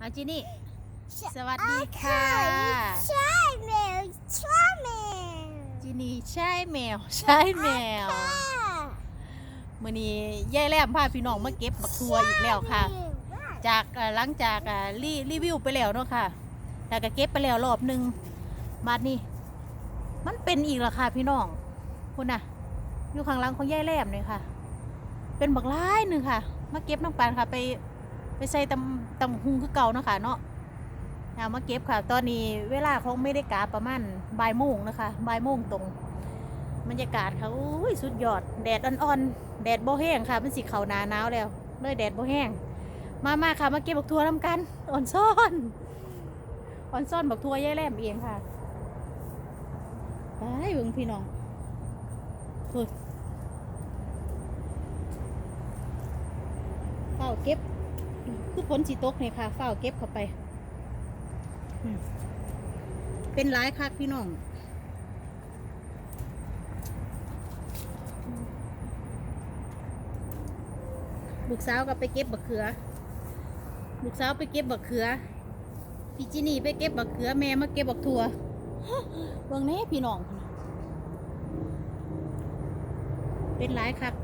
อาจินี่ สวัสดีค่ะใช่แมวใช่แมวจินี่ใช่แมวใช่แมวค่ะมื่อนี้ยายแหลมพาพี่น้องมาเก็บบักทัวอีกแล้วค่ะ จากเอ่อหลังจากอ่ารีรีวิวไปแล้วเนาะค่ะแล้วก็เก็บไปแล้วรอบหนึ่งมาดนี่มันเป็นอีกแล้วค่ะพี่น้องคุณน่ะอยู่ข้างหลังของยายแหลมเลยค่ะ เป็นบักร้ายหนึ่งค่ะ มาเก็บน้ำปานค่ะไป ไปใส่ตำตำหุงคือเก่าเนาะค่ะเนาะเอามาเก็บค่ะ ตอนนี้เวลาคงไม่ได้กาประมาณบ่ายโมงนะคะบ่ายโมงตรงบรรยากาศค่ะอุ้ยสุดยอด แดดอ่อนๆ แดดบ่แห้งค่ะมันสิเขาหนาหนาวแล้วเลยแดดบ่แห้ง มามาค่ะมาเก็บบักทัวน้ำกันอ่อนซ่อนอ่อนซ่อนบักทัวย่ายแลมเองค่ะไปเบิ่งพี่น้องโอ้ยเฝ้าเก็บ คือผลสีตกเนี่ยค่ะเฝ้าเก็บเข้าไปอืมเป็นหลายคักพี่น้องลูกสาวก็ไปเก็บบักเขือ ลูกสาวไปเก็บบักเขือ พี่จินี่ไปเก็บบักเขือ แม่มาเก็บบักถั่วเบิ่งแหน่พี่น้อง เป็นหลายครับ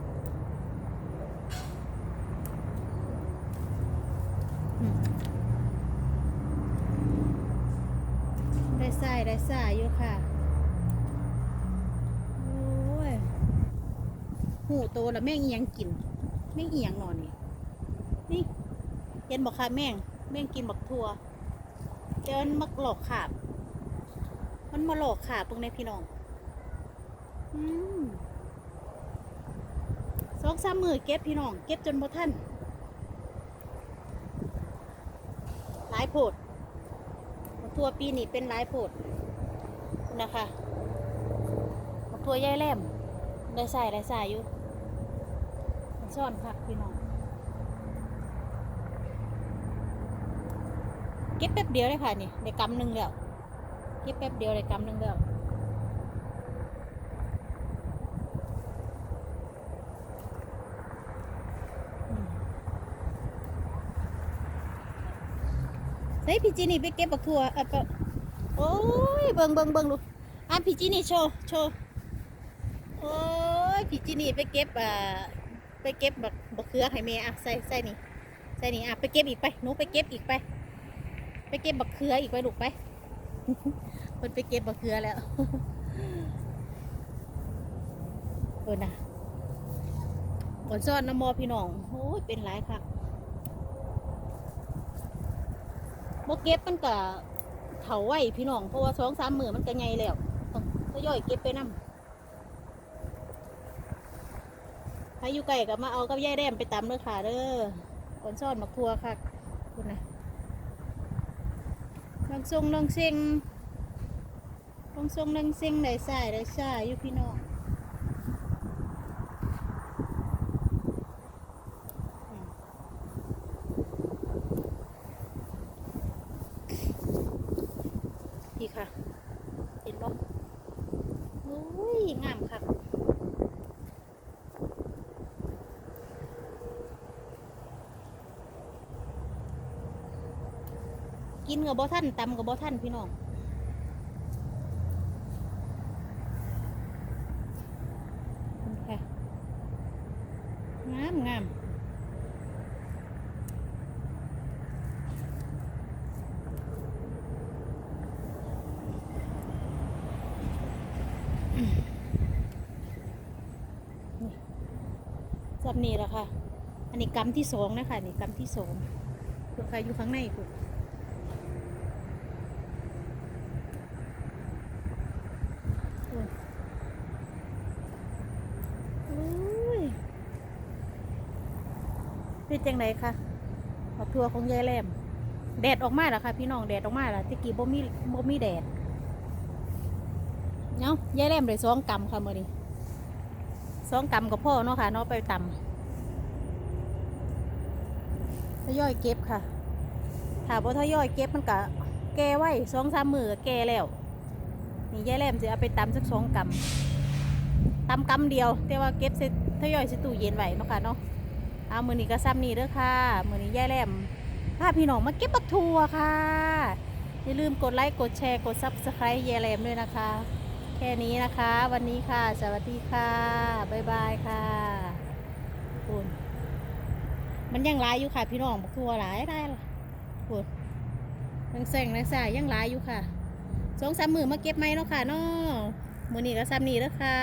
อืม ได้ใส่ได้ใส่อยู่ค่ะ โอ้ย หูโตแล้วแม่งอิหยังกิน แม่งอิหยังนอนนี่ นี่เห็นบอกค่ะแม่ง แม่งกินบักทัวเดินมาหลอกขาบ มันมาหลอกขาบตรงในพี่น้อง อืมสองสามมือเก็บพี่น้อง เก็บจนบ่ทันหลาย โพดบักทัวปีนี่เป็นหลายโพดนะคะบักทัวยายแหลมได้ใส่ได้ใส่อยู่ซ่อนผักพี่น้องเก็บแป๊บเดียวเลยค่ะนี่ในกำหนึ่งแล้วเก็บแป๊บเดียวในกำหนึ่งแล้ว เฮ้ยพี่จีนี่ไปเก็บบักถั่วเออปะโอ้ยเบิ่งเบิ่งเบิ่งลูกอะพี่จีนี่โชว์โชว์โอ้ยพี่จีนี่ไปเก็บอ่าไปเก็บบักบักเขือให้แม่อะใส่ใส่นี่ใส่นี่อะไปเก็บอีกไปหนูไปเก็บอีกไป ไปเก็บบักเขืออีกไปลูกไปคนไปเก็บบักเขือแล้วเออนะก่อนซ่อนน้ำมอพี่น้องโอ้ยเป็นหลายค่ะ บ่เก็บมันก็เถาไว้พี่น้อง เพราะว่าสองสามมือมันก็ใหญ่แล้วต้องทยอยเก็บไปนำใครอยู่ไกลก็มาเอากับยายแดมไปตำเด้อค่ะเด้อก่อนซ่อนบักทัวค่ะคุณนะลองทรงลองเซ็งลองทรงลองเซ็งได้สายได้สายอยู่พี่น้อง พี่ค่ะ เห็นบ่โอ้ยงามค่ะกินกับบ่ท่านตำกับบ่ท่านพี่น้องงามงาม จับนี่แหละค่ะ อันนี้กำที่สองนะคะนี่กำที่สองลูกค้าอยู่ข้างในคุณอุ้ยเป็นจังไดคะบักทัวของยายแหลม แดดออกมาแล้วค่ะ พี่น้องแดดออกมาแล้วตะกี้บ่มีบ่มีแดดเนาะยายแหลมเลยสองกำค่ะเมื้อนี้ สองกำกับพ่อเนาะค่ะเนาะไปตำทยอยเก็บค่ะถ้าบ่ทยอยเก็บมันก็แก่ไว้สองสามมือแก่แล้วนี่ยายแลมจะเอาไปตำสักสองกำตำกำเดียว แต่ว่าเก็บใส่ทยอยใส่ตู้เย็นไว้เนาะค่ะเนาะเอามือนี้ก็ซ้ำนี่เด้อค่ะมือนี้ย่ายแลมพาพี่น้องมาเก็บบักทัวค่ะ อย่าลืมกดไลค์กดแชร์กดซับสไครต์เยแรมด้วยนะคะ แค่นี้นะคะ วันนี้ค่ะ สวัสดีค่ะบ๊ายบายค่ะคุณมันยังร้ายอยู่ค่ะ พี่น้องบักทัวหลายได้หรอคุณยังแสงนังสายยังร้ายอยู่ค่ะสองสามมือมาเก็บไหมเนาะค่ะเนาะมือนี้ก็ซ้ำนี้แล้วค่ะ